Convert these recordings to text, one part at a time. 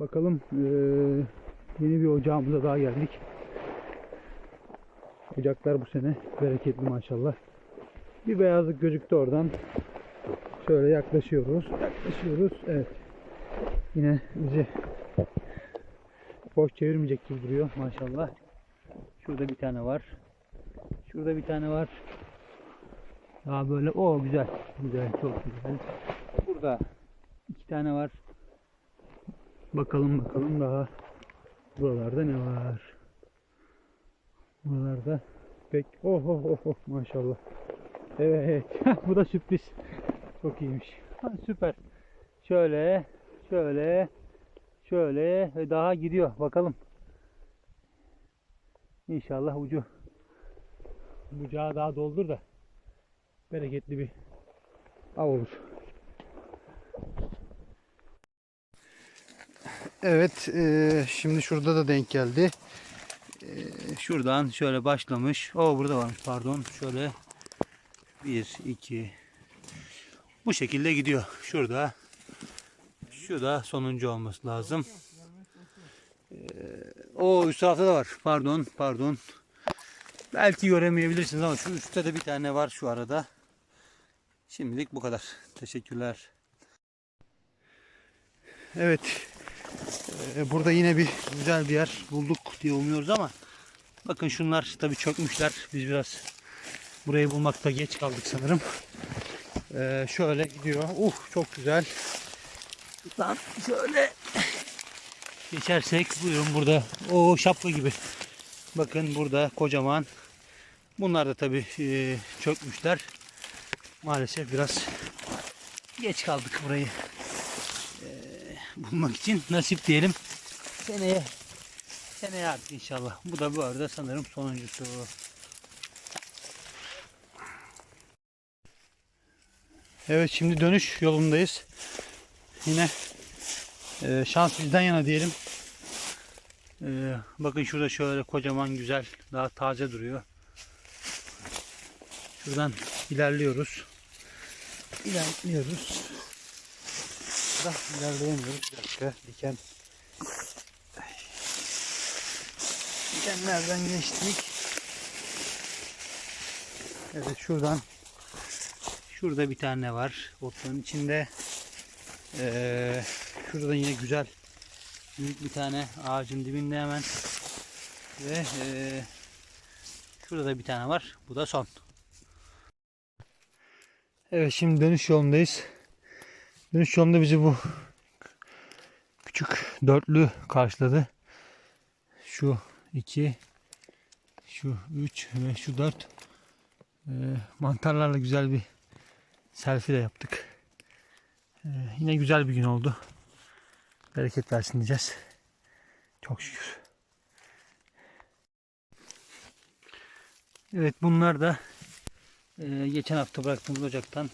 Bakalım eee, yeni bir ocağımıza daha geldik. Ocaklar bu sene bereketli maşallah. Bir beyazlık gözüktü oradan. Şöyle yaklaşıyoruz. Yaklaşıyoruz. Evet. Yine bizi boş çevirmeyecek gibi duruyor maşallah. Şurada bir tane var. Şurada bir tane var. Daha böyle o güzel. Güzel çok güzel. Burada iki tane var. Bakalım bakalım daha buralarda ne var. Buralarda pek oh oh oh oh maşallah. Evet bu da sürpriz. Çok iyiymiş. Ha, süper. Şöyle şöyle şöyle ve daha gidiyor bakalım. İnşallah ucu bucağı daha doldur da bereketli bir av olur. Evet, eee, şimdi şurada da denk geldi. Eee, şuradan şöyle başlamış. O burada varmış pardon. Şöyle 1 2 bu şekilde gidiyor. Şurada şu da sonuncu olması lazım. Eee, o üst tarafta da var. Pardon, pardon. Belki göremeyebilirsiniz ama şu üstte de bir tane var şu arada. Şimdilik bu kadar. Teşekkürler. Evet. Ee, burada yine bir güzel bir yer bulduk diye umuyoruz ama bakın şunlar tabii çökmüşler. Biz biraz burayı bulmakta geç kaldık sanırım. Ee, şöyle gidiyor. Uh çok güzel. Lan şöyle geçersek buyurun burada. O şapka gibi. Bakın burada kocaman. Bunlar da tabii e, çökmüşler. Maalesef biraz geç kaldık burayı bulmak için. Nasip diyelim. Seneye seneye artık inşallah. Bu da bu arada sanırım sonuncusu. Evet şimdi dönüş yolundayız. Yine e, şans bizden yana diyelim. Ee, bakın şurada şöyle kocaman güzel daha taze duruyor. Şuradan ilerliyoruz. İlerliyoruz. Burada ilerleyemiyoruz. Bir dakika diken. Dikenlerden geçtik. Evet şuradan şurada bir tane var otların içinde. Ee, şurada yine güzel büyük bir tane ağacın dibinde hemen ve e, şurada da bir tane var. Bu da son. Evet şimdi dönüş yolundayız. Dönüş yolunda bizi bu küçük dörtlü karşıladı. Şu iki, şu üç ve şu dört. E, mantarlarla güzel bir selfie de yaptık. E, yine güzel bir gün oldu bereket versin diyeceğiz. Çok şükür. Evet bunlar da e, geçen hafta bıraktığımız ocaktan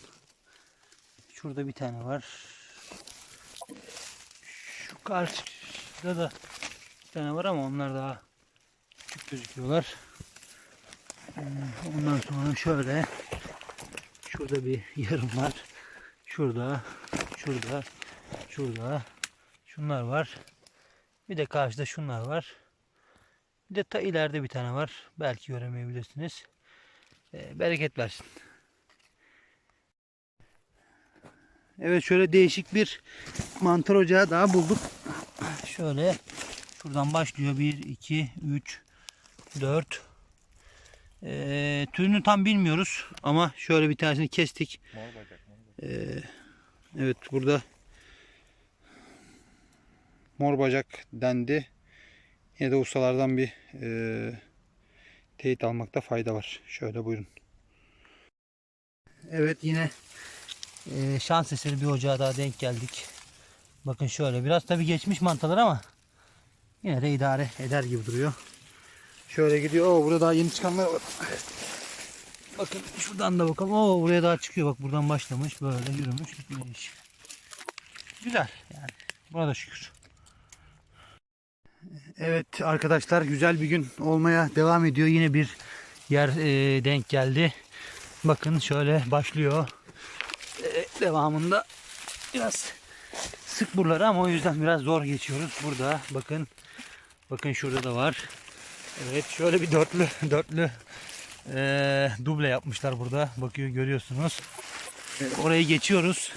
şurada bir tane var. Şu karşıda da bir tane var ama onlar daha küçük gözüküyorlar. E, ondan sonra şöyle şurada bir yarım var. Şurada, şurada, şurada, Şunlar var. Bir de karşıda şunlar var. Bir de ta ileride bir tane var. Belki göremeyebilirsiniz. Ee, bereket versin. Evet şöyle değişik bir mantar ocağı daha bulduk. Şöyle şuradan başlıyor. 1, 2, 3, 4. Ee, türünü tam bilmiyoruz ama şöyle bir tanesini kestik. Ee, evet burada mor bacak dendi. Yine de ustalardan bir e, teyit almakta fayda var. Şöyle buyurun. Evet yine e, şans eseri bir ocağa daha denk geldik. Bakın şöyle biraz tabi geçmiş mantalar ama yine de idare eder gibi duruyor. Şöyle gidiyor. Oo, burada daha yeni çıkanlar var. Bakın şuradan da bakalım. Oo, buraya daha çıkıyor. Bak buradan başlamış. Böyle yürümüş gitmiş. Güzel yani. Buna da şükür. Evet arkadaşlar güzel bir gün olmaya devam ediyor. Yine bir yer e, denk geldi. Bakın şöyle başlıyor. E, devamında biraz sık buraları ama o yüzden biraz zor geçiyoruz. Burada bakın. Bakın şurada da var. Evet şöyle bir dörtlü dörtlü eee, duble yapmışlar burada. Bakıyor görüyorsunuz. Evet, orayı geçiyoruz.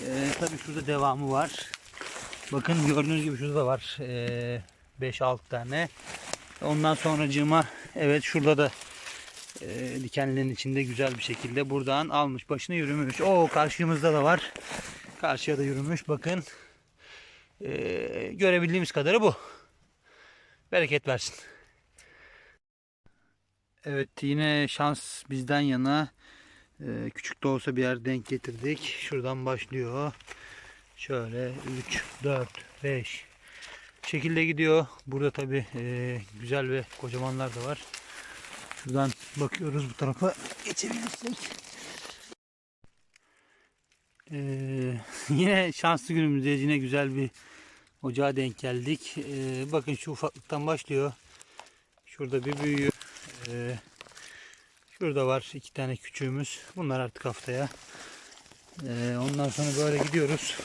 Eee tabii şurada devamı var. Bakın gördüğünüz gibi şurada da var. Eee 5-6 tane. Ondan sonracığıma evet şurada da eee dikenlerin içinde güzel bir şekilde buradan almış başını yürümüş. O karşımızda da var. Karşıya da yürümüş. Bakın. Eee, görebildiğimiz kadarı bu. Bereket versin. Evet yine şans bizden yana. Eee, küçük de olsa bir yer denk getirdik. Şuradan başlıyor. Şöyle 3, 4, 5 şekilde gidiyor. Burada tabi güzel ve kocamanlar da var. Şuradan bakıyoruz bu tarafa geçebilirsek. Eee, yine şanslı günümüzdeyiz. Yine güzel bir ocağa denk geldik. Eee, bakın şu ufaklıktan başlıyor. Şurada bir büyüğü. Eee, şurada var iki tane küçüğümüz. Bunlar artık haftaya. Eee, ondan sonra böyle gidiyoruz.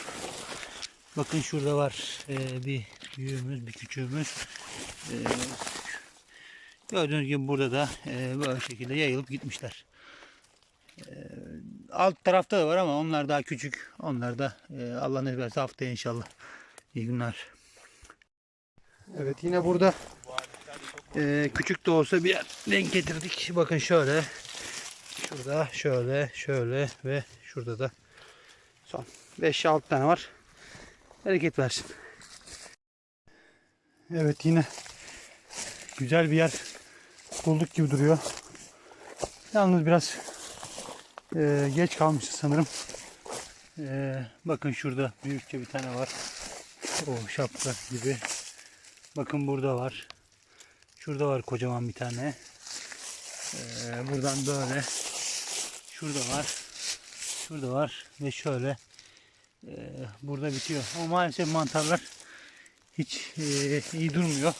Bakın şurada var eee, bir büyüğümüz, bir küçüğümüz. Eee, gördüğünüz gibi burada da eee, böyle şekilde yayılıp gitmişler. Eee, alt tarafta da var ama onlar daha küçük. Onlar da eee, Allah ne verse haftaya inşallah. İyi günler. Evet yine burada eee, küçük de olsa bir denk getirdik. Bakın şöyle. Şurada şöyle şöyle ve şurada da son 5-6 tane var. Bereket versin. Evet yine güzel bir yer bulduk gibi duruyor. Yalnız biraz eee, geç kalmışız sanırım. Eee, bakın şurada büyükçe bir tane var. O şapka gibi. Bakın burada var. Şurada var kocaman bir tane. Eee, buradan böyle. Şurada var. Şurada var. Ve şöyle. Eee, burada bitiyor. Ama maalesef mantarlar hiç eee, iyi durmuyor.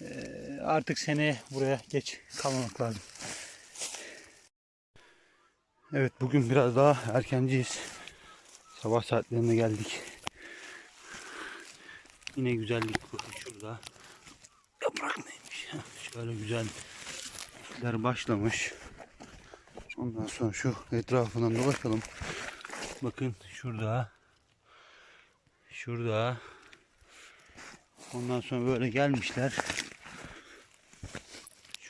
Eee, artık seneye buraya geç kalmamak lazım. Evet bugün biraz daha erkenciyiz. Sabah saatlerinde geldik. Yine güzellik şurada. Yaprak neymiş? Şöyle güzel işler başlamış. Ondan sonra şu etrafından dolaşalım. Bakın şurada. Şurada. Ondan sonra böyle gelmişler.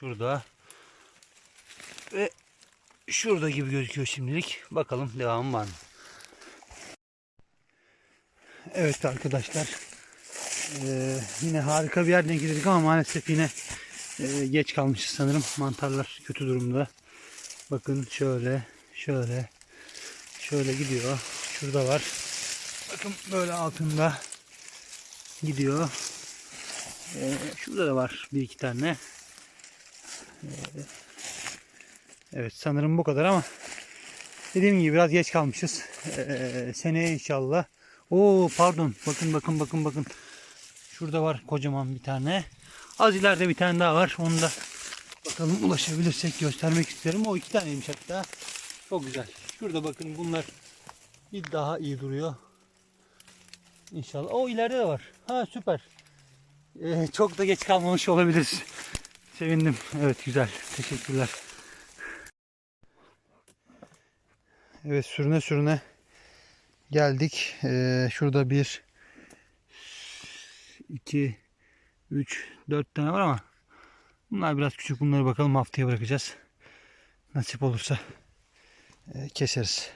Şurada. Ve şurada gibi gözüküyor şimdilik. Bakalım devamı var mı? Evet arkadaşlar. Ee, yine harika bir yerden girdik ama maalesef yine e, geç kalmışız sanırım. Mantarlar kötü durumda. Bakın şöyle, şöyle, şöyle gidiyor. Şurada var. Bakın böyle altında gidiyor. Ee, şurada da var bir iki tane. Evet sanırım bu kadar ama dediğim gibi biraz geç kalmışız. Ee, seneye inşallah. Oo pardon. Bakın bakın bakın bakın. Şurada var kocaman bir tane. Az ileride bir tane daha var. Onu da bakalım ulaşabilirsek göstermek isterim. O iki taneymiş hatta. Çok güzel. Şurada bakın bunlar bir daha iyi duruyor. İnşallah. O ileride de var. Ha süper. Ee, çok da geç kalmamış olabiliriz. Sevindim. Evet güzel. Teşekkürler. Evet sürüne sürüne geldik. Ee, şurada bir 2 3 4 tane var ama bunlar biraz küçük. Bunları bakalım haftaya bırakacağız. Nasip olursa e, keseriz.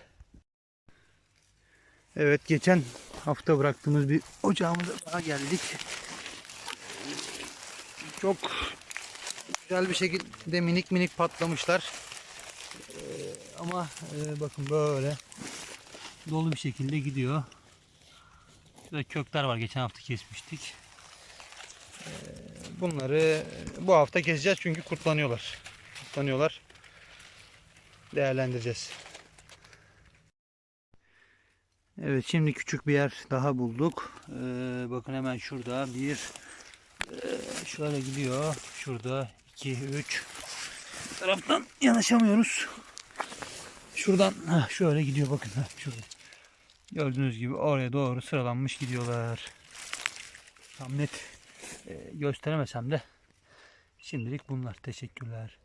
Evet geçen hafta bıraktığımız bir ocağımıza daha geldik. Çok güzel bir şekilde minik minik patlamışlar. Ee, ama e, bakın böyle dolu bir şekilde gidiyor. Şurada kökler var. Geçen hafta kesmiştik. Ee, bunları bu hafta keseceğiz çünkü kurtlanıyorlar. Kurtlanıyorlar. Değerlendireceğiz. Evet şimdi küçük bir yer daha bulduk. Ee, bakın hemen şurada bir ee, şöyle gidiyor. Şurada 2 3 taraftan yanaşamıyoruz. Şuradan heh, şöyle gidiyor bakın heh, şurada. Gördüğünüz gibi oraya doğru sıralanmış gidiyorlar. Tam net e, gösteremesem de şimdilik bunlar. Teşekkürler.